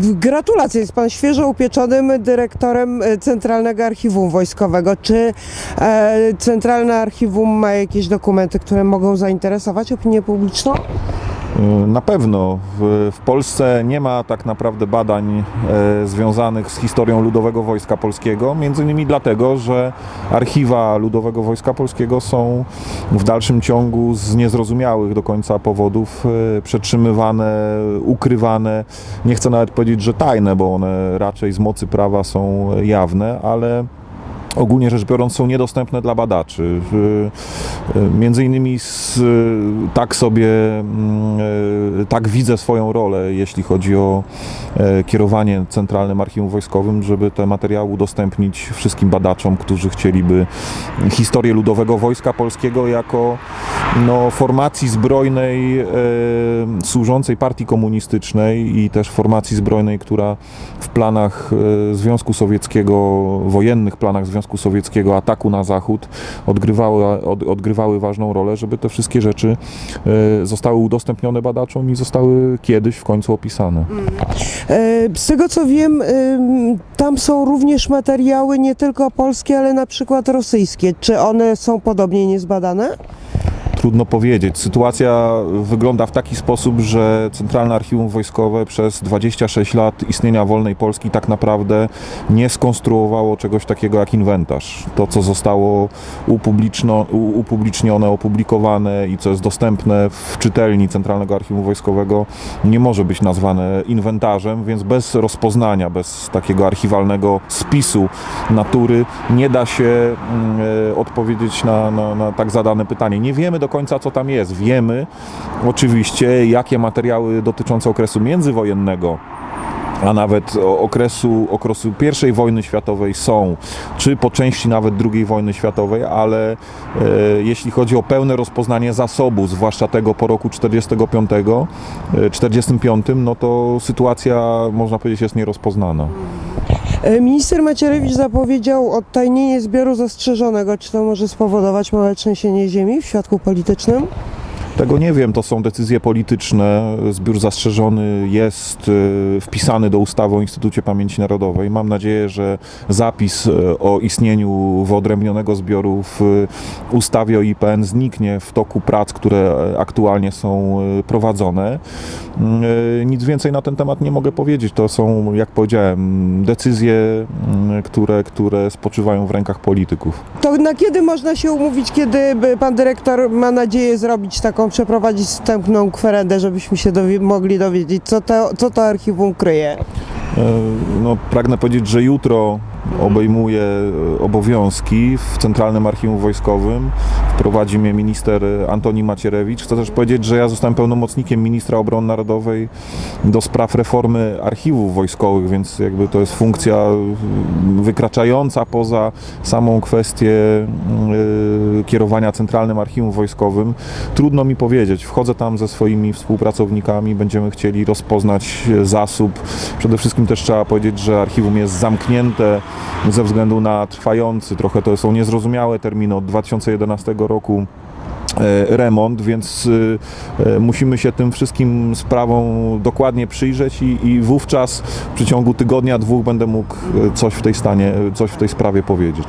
Gratulacje, jest Pan świeżo upieczonym dyrektorem e, Centralnego Archiwum Wojskowego. Czy e, Centralne Archiwum ma jakieś dokumenty, które mogą zainteresować opinię publiczną? Y, Na pewno w, w Polsce nie ma tak naprawdę badań e, związanych z historią Ludowego Wojska Polskiego, między innymi dlatego, że archiwa Ludowego Wojska Polskiego są w dalszym ciągu z niezrozumiałych do końca powodów e, przetrzymywane, ukrywane. Nie chcę nawet powiedzieć, że tajne, bo one raczej z mocy prawa są jawne, ale ogólnie rzecz biorąc są niedostępne dla badaczy. W- Między innymi z, tak sobie, mm, e, tak widzę swoją rolę, jeśli chodzi o e, kierowanie Centralnym Archiwum Wojskowym, żeby te materiały udostępnić wszystkim badaczom, którzy chcieliby historię Ludowego Wojska Polskiego jako no, formacji zbrojnej e, służącej partii komunistycznej i też formacji zbrojnej, która w planach e, Związku Sowieckiego, wojennych planach Związku Sowieckiego ataku na Zachód odgrywały, od, odgrywały ważną rolę, żeby te wszystkie rzeczy e, zostały udostępnione badaczom i zostały kiedyś w końcu opisane. E, Z tego co wiem, ym, tam są również materiały nie tylko polskie, ale na przykład rosyjskie. Czy one są podobnie niezbadane? Trudno powiedzieć. Sytuacja wygląda w taki sposób, że Centralne Archiwum Wojskowe przez 26 lat istnienia wolnej Polski tak naprawdę nie skonstruowało czegoś takiego jak inwentarz. To, co zostało upublicznione, opublikowane i co jest dostępne w czytelni Centralnego Archiwum Wojskowego, nie może być nazwane inwentarzem, więc bez rozpoznania, bez takiego archiwalnego spisu natury nie da się mm, e, odpowiedzieć na, na, na tak zadane pytanie. Nie wiemy do końca, co tam jest. Wiemy oczywiście, jakie materiały dotyczące okresu międzywojennego a nawet okresu, okresu I wojny światowej są, czy po części nawet II wojny światowej, ale e, jeśli chodzi o pełne rozpoznanie zasobu, zwłaszcza tego po roku 45, e, 45, no to sytuacja, można powiedzieć, jest nierozpoznana. E, Minister Macierewicz zapowiedział odtajnienie zbioru zastrzeżonego. Czy to może spowodować małe trzęsienie ziemi w świadku politycznym? Tego nie wiem, to są decyzje polityczne. Zbiór zastrzeżony jest e, wpisany do ustawy o Instytucie Pamięci Narodowej. Mam nadzieję, że zapis e, o istnieniu wyodrębnionego zbioru w e, ustawie o IPN zniknie w toku prac, które e, aktualnie są prowadzone. Nic więcej na ten temat nie mogę powiedzieć. To są, jak powiedziałem, decyzje, które, które spoczywają w rękach polityków. To na kiedy można się umówić, kiedy pan dyrektor ma nadzieję zrobić taką, przeprowadzić wstępną kwerendę, żebyśmy się dowi- mogli dowiedzieć, co to, co to archiwum kryje? E, No, pragnę powiedzieć, że jutro obejmuje e, obowiązki w Centralnym Archiwum Wojskowym. Wprowadzi mnie minister Antoni Macierewicz. Chcę też powiedzieć, że ja zostałem pełnomocnikiem ministra obrony narodowej do spraw reformy archiwów wojskowych, więc jakby to jest funkcja mm, wykraczająca poza samą kwestię e, kierowania Centralnym Archiwum Wojskowym. Trudno mi powiedzieć. Wchodzę tam ze swoimi współpracownikami, będziemy chcieli rozpoznać zasób. Przede wszystkim też trzeba powiedzieć, że archiwum jest zamknięte ze względu na trwający, trochę to są niezrozumiałe terminy od 2011 roku e, remont, więc e, e, musimy się tym wszystkim sprawom dokładnie przyjrzeć i, i wówczas w przeciągu tygodnia, dwóch będę mógł coś w tej stanie, coś w tej sprawie powiedzieć.